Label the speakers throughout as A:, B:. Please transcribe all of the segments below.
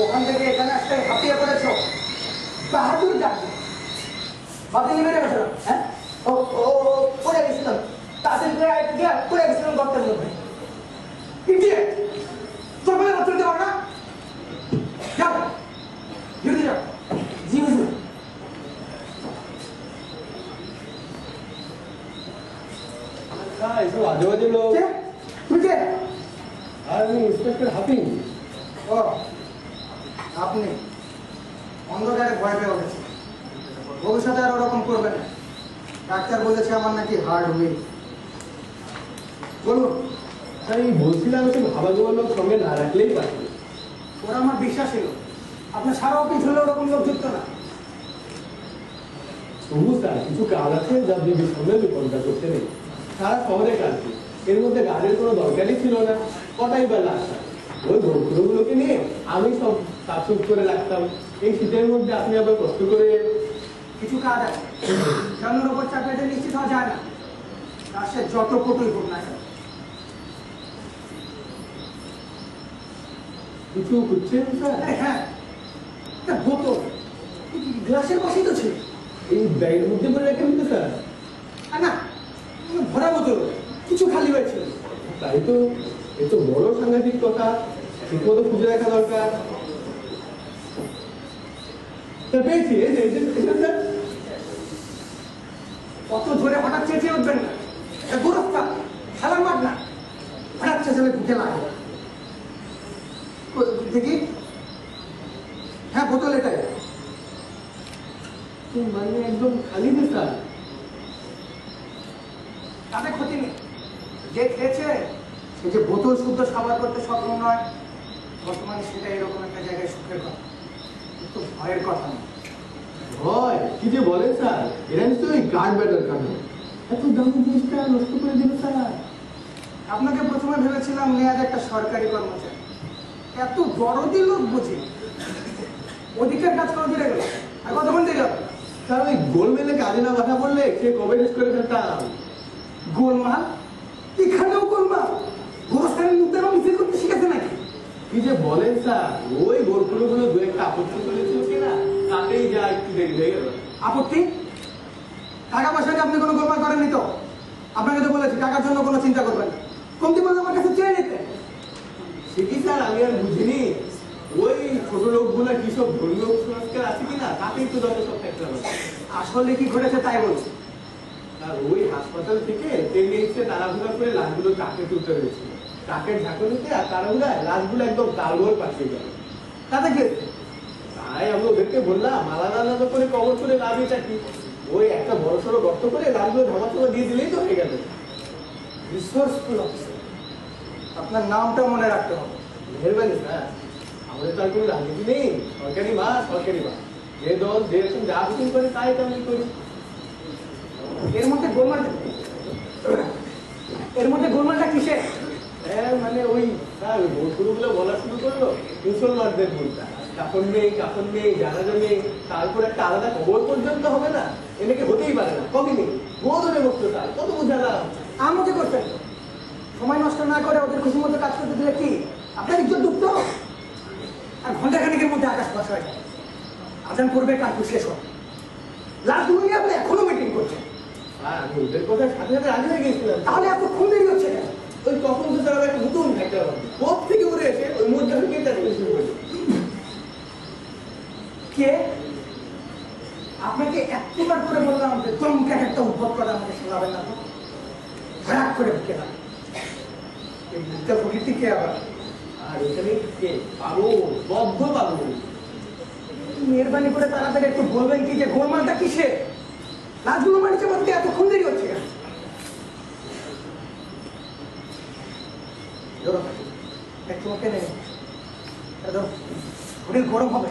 A: ওখান থেকে এখানে আসতে হাঁপিয়ে পড়েছো বাহাদুর ডাকি বাতিল মেরে গেছিল হ্যাঁ ও ও ও, পড়ে গেছিলাম তাসিল করে আয় গিয়ে পড়ে গেছিলাম গর্তের মধ্যে ইডিয়েট তোর বলে উত্তর দিতে পারো না যাও ডিউটি যাও জি হুজুর
B: হ্যাঁ এসব আজে বাজে লোক
A: কে তুমি ও আপনি অন্ধকারে ভয় পেয়ে উঠেছে ভবিষ্যতে আর ওরকম করবেন না। ডাক্তার বলেছে আমার নাকি হার্ড উইক বলুন।
B: আমি বলছিলাম একটু জমা লোক সঙ্গে না রাখলেই পারি
A: ওরা আমার বিশ্বাস ছিল। আপনার সারা অফিস হলে ওরকম লোক যুক্ত না।
B: তবু স্যার কিছু কাজ আছে যা বিবির সঙ্গে বিপদটা করতে নেই। সারা শহরে কাজ। এর মধ্যে গাড়ির কোনো দরকারই ছিল না। কটাই বা লাগতাম ওই গরুগুলোকে নিয়ে আমি সব সাফসুফ করে রাখতাম। এই শীতের মধ্যে আপনি আবার কষ্ট করে
A: কিছু কাজ আছে। জানুর ওপর চাকরিটা নিশ্চিত হওয়া যায় না তার সে যত কটুই হোক না
B: কিছু খুঁজছেন স্যার?
A: হ্যাঁ বোতল গ্লাসের পাশেই তো ছিল।
B: এই ব্যাগের মধ্যে করে রাখেন তো স্যার।
A: না ভরা বোতল। কিছু খালি হয়েছিল
B: তাই তো এ তো বড় সাংঘাতিক কথা। ঠিক মতো খুঁজে রাখা দরকার। পেয়েছি
A: অত জোরে হঠাৎ চেঁচিয়ে উঠবেন না। গোরস্তা খেলার মাঠ না হঠাৎ চেঁচালে বুকে লাগে। দেখি? হ্যাঁ বোতল এটাই।
B: মানে একদম খালি স্যার।
A: তাতে ক্ষতি নেই। যে খেয়েছে সে যে বোতল শুদ্ধ সাবার করতে সক্ষম নয়। বর্তমানে সেটা এরকম একটা জায়গায় সুখের কথা। কিন্তু ভয়ের কথা নয়
B: হয় কি যে বলেন স্যার? এরা নিশ্চয়ই ওই গার্ড ব্যাটার কারণ এত দামি জিনিসটা নষ্ট করে দিল স্যার।
A: আপনাকে প্রথমে ভেবেছিলাম নেয়াজ একটা সরকারি কর্মচারী। এত দরদি লোক বুঝি। ওদিকের কাজ করে দিয়ে গেল। আর কতক্ষণ দেরি হবে?
B: স্যার ওই গোলমেলে কাজে না বাধা পড়লে সে কবে শেষ করে ফেলতাম?
A: গোলমাল? এখানেও গোলমাল গোরস্থানের মুদ্রা মিছিল করতে শিখেছে নাকি
B: কি যে বলেন স্যার? ওই গোলগুলো গুলো দু একটা আপত্তি করেছিল কিনা? তাতেই যা একটু দেরি হয়ে গেল।
A: আপত্তি? টাকা পয়সা দিয়ে আপনি কোনো গোলমাল করেননি তো? আপনাকে তো বলেছি টাকার জন্য কোনো চিন্তা করবেন না। কমতি বলতে আমার কাছে চেয়ে নিতে।
B: সে কি স্যার আমি আর বুঝিনি? ওই ছোট লোকগুলা কি সব ধর্মীয় সংস্কার আছে কিনা? তাতেই তো যত সব হবে
A: আসলে কি ঘটেছে তাই বলছি।
B: আর ওই হাসপাতাল থেকে ট্রেনে এসে তাড়াহুড়া করে লাশগুলো ট্রাকে তুলতে হয়েছিল। ট্রাকের ঝাঁকুনিতে আর তাড়াহুড়ায় লাশগুলো একদম তালগোল পাঠিয়ে গেল
A: তাতে কি হয়েছে?
B: তাই আমি ওদেরকে বললাম, আলাদা আলাদা করে কবর করে লাভ এটা কি? ওই একটা বড় সড়ো গর্ত করে লাশগুলো ধামাচাপা দিয়ে দিলেই তো হয়ে গেল।
A: রিসোর্সফুল অফিসার আপনার নামটা মনে রাখতে হবে।
B: মেহরবানি, স্যার। আমাদের তো আর কোনো রাজনীতি নেই। সরকারি মা সরকারি মা। যে দল, যে রকম যা হুকুম করে তাই তো আমি করি।
A: এর মধ্যে গোলমাল এর মধ্যে গোলমালটা কিসে
B: হ্যাঁ মানে ওই স্যার ওই বলা শুরু করল মুসলমানদের ভোটটা কাপড় নেই কাপড় নেই জানাজা নেই তারপর একটা আলাদা খবর পর্যন্ত হবে না এনেকে হতেই পারে না কবি নেই? বহু ধরে কত বুঝালাম।
A: আমাকে করতেন সময় নষ্ট না করে ওদের খুশি মতো কাজ করতে দিলে কি? আপনার ইজ্জত ডুবতো আর ঘণ্টা খানিকের মধ্যে আকাশ পাশ হয়ে যায়। আজান করবে কাজ শেষ হবে। লাস্টগুলো নিয়ে আপনি এখনও মিটিং করছেন
B: আর আমি ওদের কথা সাথে সাথে রাজি হয়ে গেছিলাম
A: তাহলে এত খুন দেরি হচ্ছে কেন
B: ওই তখন তো স্যার একটা নতুন একটা কোথ থেকে উড়ে এসে ওই মুদ্রাকে এটা শুরু করল
A: কে আপনাকে একবার করে বললাম যে চমকে একটা উদ্ভব করে আমাকে শোনাবেন না তো ভয়াক করে ঢুকে না এই মুদ্রা প্রকৃতি কে আবার
B: আর এখানে কে পাবো বদ্ধ পাবো
A: মেহরবানি করে তাড়াতাড়ি একটু বলবেন কি যে গোলমালটা কিসে লাশগুলো এতক্ষণ দেরি হচ্ছে গরম হবে।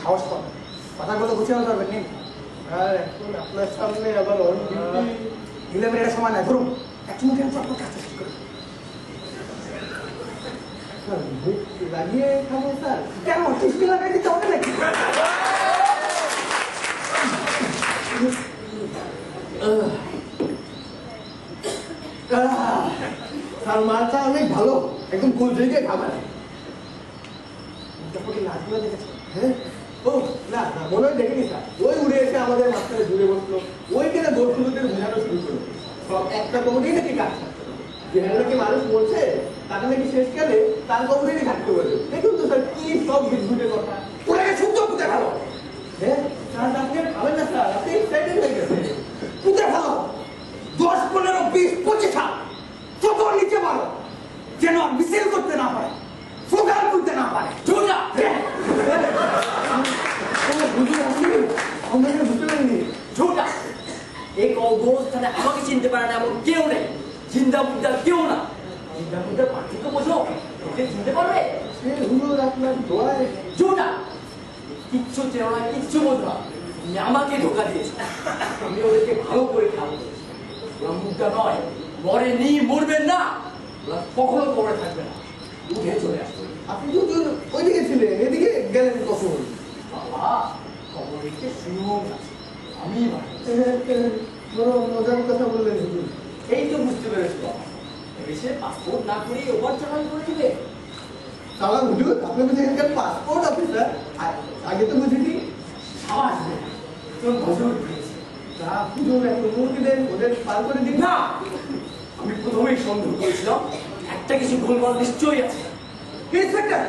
A: সাহস পাবে। কথাগুলো গুছিয়ে পারবেন নেই
B: এখন আপনার সামনে আবার
A: সময় নাই। ধরুন এক মিনিট চট কাজটা শেষ করে।
B: লাগিয়ে খাব, স্যার।
A: কেন? টিস্টি লাগাই দিতে হবে নাকি
B: আহ, স্যার মালটা অনেক ভালো থেকে খাবার হ্যাঁ? ও, না হয় ওই উড়ে এসে আমাদের বসল। শুরু করল সব একটা কমিটি নাকি কাজ যে নাকি মানুষ বলছে, তাকে নাকি শেষ গেলে তার কমিটি ঘাটতে পারবে দেখুন তো স্যার কি সব বিদ্যুটে কথা
A: ওটাকে শুদ্ধ পুঁতে ফেলো
B: হ্যাঁ স্যার আপনি আর খাবেন না স্যার আপনি এক্সাইটেড হয়ে গেছেন
A: পুঁতে ফেলো দশ পনেরো বিশ পঁচিশ হাত যত নিচে পারো যেন আর মিছিল করতে না পারে স্লোগান তুলতে না পারে জোরটা
B: বুঝতে পারছি আমাকে বুঝতে পারিনি
C: ঝোটা এই অবস্থানে আমাকে চিনতে পারে না এমন কেউ নেই চিন্তা মুদ্রা কেউ না চিন্তা মুদ্রার পার্থক্য বোঝো ওকে চিনতে পারবে
B: সে হুলো আপনার দোয়ায়
C: ঝোটা কিচ্ছু চেনো না কিচ্ছু বোঝো না আমাকে ধোকা দিয়েছ আমি ওদেরকে ভালো করে করেছি ওরা মুদ্রা নয় মরে নি মরবেন না ওরা কখনো কবরে থাকবে না উঠে চলে আসবে
B: আপনি তো ওইদিকে ছিলেন এদিকে গেলেন কখন
C: বাবা কবর দেখতে সুযোগ আছে আমি
B: বড় মজার কথা বললেন
C: এই তো বুঝতে পেরেছ বাবা এসে পাসপোর্ট না করে ওভার চালান করে দিবে
B: সালাম হুজুর আপনি বুঝে এখানকার পাসপোর্ট অফিসার আগে তো বুঝিনি।
C: সাবাস বেটা তোর নজর দিয়েছে
B: তা হুজুর এখন অনুমতি দেন ওদের পার করে দিন।
C: না! আমি প্রথমেই সন্দেহ করেছিলাম একটা কিছু গোলমাল নিশ্চয়ই আছে।
A: ইন্সপেক্টর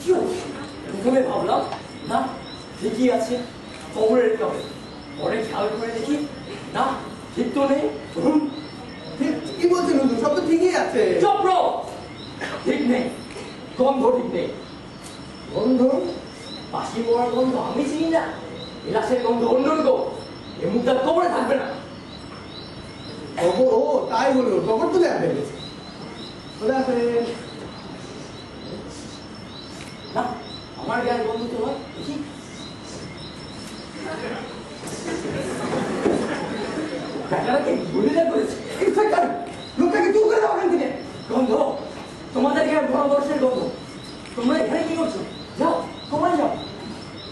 C: কি হচ্ছে প্রথমে ভাবলাম না ঠিকই আছে কবরের কাবে পরে খেয়াল করে দেখি না ঠিক তো নেই ধরুন।
B: ঠিক কি বলছেন সব তো ঠিকই আছে।
C: চপ্র ঠিক নেই। গন্ধ ঠিক নেই
B: বন্ধু
C: বাসি মরার গন্ধ আমি চিনি না। এলাচের গন্ধ অন্যরকম। এ মুদ্রা কবরে থাকবে না।
B: খবর ও তাই বলল খবর তো দেয়া হয়ে গেছে হাফেজ।
C: না আমার গায়ের গন্ধ তো নয় দেখি। ব্যাটারাকে গুলিটা করেছে।
A: লোকটাকে দূর করে দাও ওখান থেকে।
C: গন্ধ। তোমাদের গায়ে পরামর্শের গন্ধ তোমরা এখানে কি করছ? যাও তোমরা যাও।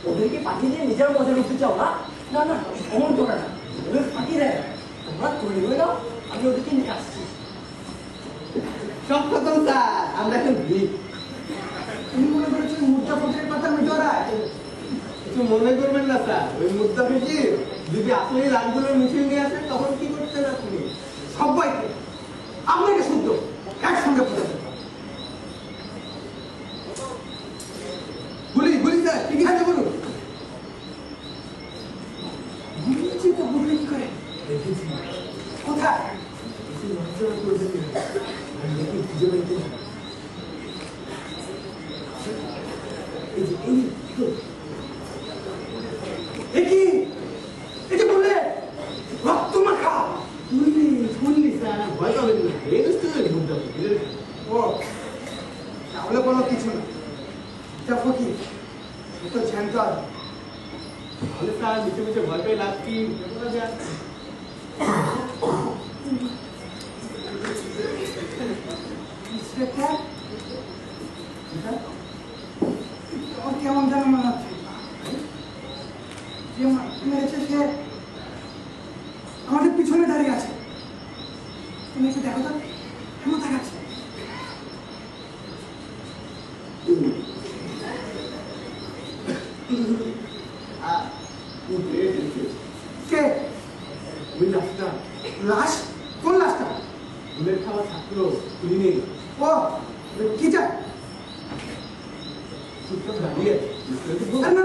C: ওদেরকে পাঠিয়ে দিয়ে নিজের মজা উঠতে চাও না? না না অমন করে না। ওদের পাঠিয়ে দেয়। তোমরা তৈরি হয়ে যাও আমি ওদেরকে নিয়ে আসছি।
B: সব খতম স্যার আমরা এখন ভিড়।
A: তুমি মনে করেছ মুদ্রা পত্রের কথা আমি ডরাই
B: কিছু মনে করবেন না স্যার ওই মুদ্রা ফিকির যদি আসলে লালগুলোর মিছিল নিয়ে আসেন তখন কি করতেন আপনি
A: সবাইকে আপনাকে শুদ্ধ একসঙ্গে পুঁতে ফেলো
B: গুলি গুলি স্যার ঠিক আছে বলুন
A: বুঝেছি তো বুঝলে কি করে কোথায় এ কি এই যে বললে রক্ত মাখা
B: গুলি গুলি স্যার ভয় পাবেন না এই দুষ্ট মুদ্রা ফিকিরের
A: ও তাহলে কোনো কিছু না এটা ফকির এ তো জ্যান্ত আদমি।
B: তাহলে স্যার মিছে মিছে ভয় পেয়ে লাভ কি? বলা যাক
A: আমার কেমন যেন মনে হচ্ছে? যে মেরেছে সে আমাদের পিছনে দাঁড়িয়ে আছে। তুমি একটু দেখো তো কেমন দেখাচ্ছে? কে?
B: ওই লাশটা
A: লাশ? কোন লাশটা?
B: বুলেট খাওয়া ছাত্র তুলি নেই
A: ও কি? আর না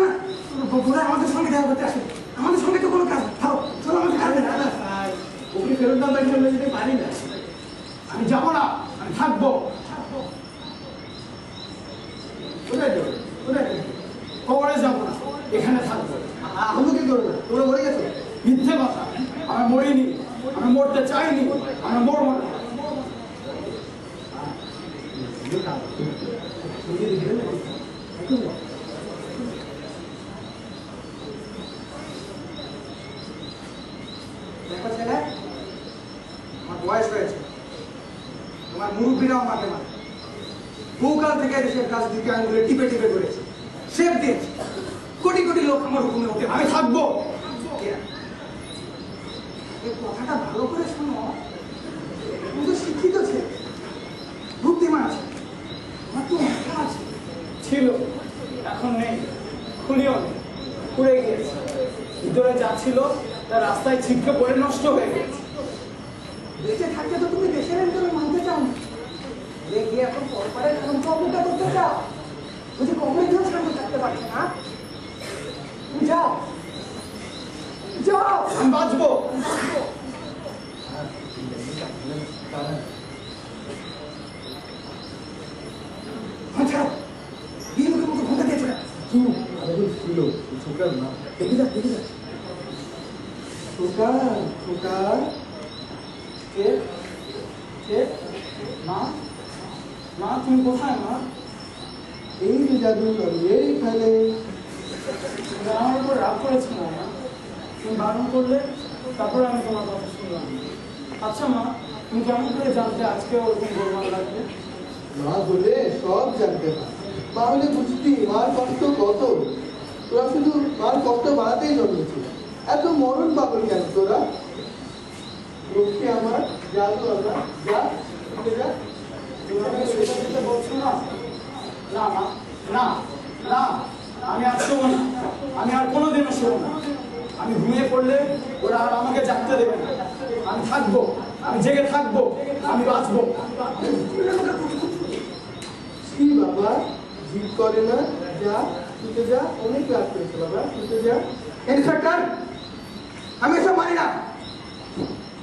A: আমাদের সঙ্গে দেখা করতে আসে। আমাদের সঙ্গে তো কোনো কাজ নেই। চলো আমাদের কাজে।
B: না না ওকে ফেরত দাম পারি না।
A: আমি যাব না আমি থাকব
B: কোথায় যাবে কোথায় যাবে
A: খবরে যাব না এখানে থাকব
B: আমি কি করব তোমরা মরে গেছো
A: মিথ্যে কথা আমি মরিনি আমি মরতে চাইনি আমি মরবো না দেখো ছেলে আমার বয়স হয়েছে। তোমার মুরব্বীরাও আমাকে মানে বহুকাল থেকে দেশের কাজ দিকে আঙুলে টিপে টিপে করেছে সেফ দিয়েছে। কোটি কোটি লোক আমার হুকুমে ওঠে আমি থাকব। কথাটা ভালো করে শোনো। তুমি তো শিক্ষিত ছেলে। বুদ্ধিমান আছে। আমার তো মাথা আছে। ছিল। এখন নেই।
D: খুলিও নেই। পুড়ে গিয়েছে। ভিতরে যা ছিল, তা রাস্তায় ছিটকে পড়ে নষ্ট হয়ে গেছে
A: দেশে থাকতে তো তুমি দেশের আন্দোলন মানতে চাও না। দেখি এখন এখন কমটা করতে চাও? বুঝি কমের জন্য সামনে থাকতে পারছে না তুমি যাও। যাও।
D: আমি বাঁচবো।
A: আচ্ছা
D: কে? কে? মা? মা, তুমি কোথায়, মা?
B: এই যে জাদু এইখানে
D: তুমি আমার উপর রাগ করেছ না মা। তুমি বারণ করলে, তারপরে আমি তোমার কথা শুনলাম। আচ্ছা মা, তুমি কেমন করে জানতে আজকে ওরকম গোলমাল লাগবে?
B: মা বলে, সব জানতে পার মা হলে বুঝতি মার কষ্ট কত? তোরা শুধু মার কষ্ট বাড়াতেই জন্মেছিল এত মরণ পাগল কেন তোরা? লক্ষ্মী আমার যা তো আমরা যা
D: সুবিধা দিতে বলছো না? না না না আমি আর শোবো না। আমি আর কোনোদিনও শোবো না। আমি ঘুমিয়ে পড়লে ওরা আর আমাকে জাগতে দেবে না। আমি থাকব আমি জেগে থাকব আমি বাঁচবো।
B: কি বাবা? জিদ করে না? যা শুতে যা অনেক রাত করেছে বাবা শুতে যা।
A: ইন্সপেক্টর আমি এসব মানি না।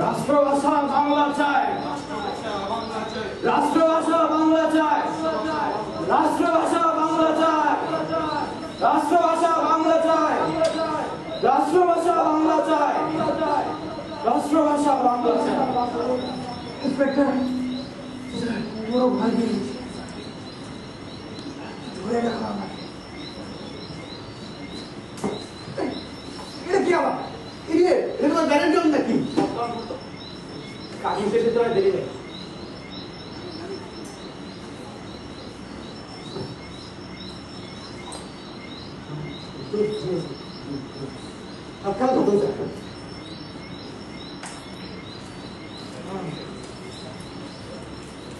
D: রাষ্ট্রভাষা বাংলা চাই। রাষ্ট্রভাষা বাংলা চাই। রাষ্ট্রভাষা বাংলা চাই। রাষ্ট্রভাষা বাংলা চাই। রাষ্ট্রভাষা বাংলা চাই। রাষ্ট্রভাষা বাংলা
A: আমাকে এই, এটা কি আবার
B: ইয়ে এটা তোমার ব্যারেন্ট নাকি
C: কাহিনী শেষে তো আর দেরি নেই
B: আপনার তো যা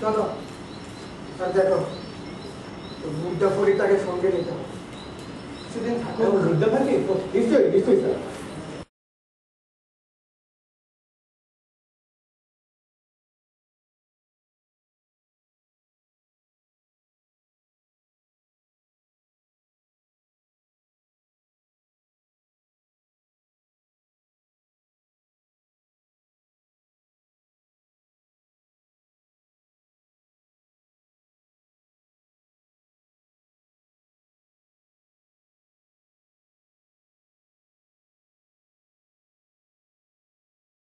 A: চলো আর দেখো মুদ্রা ফরিটাকে সঙ্গে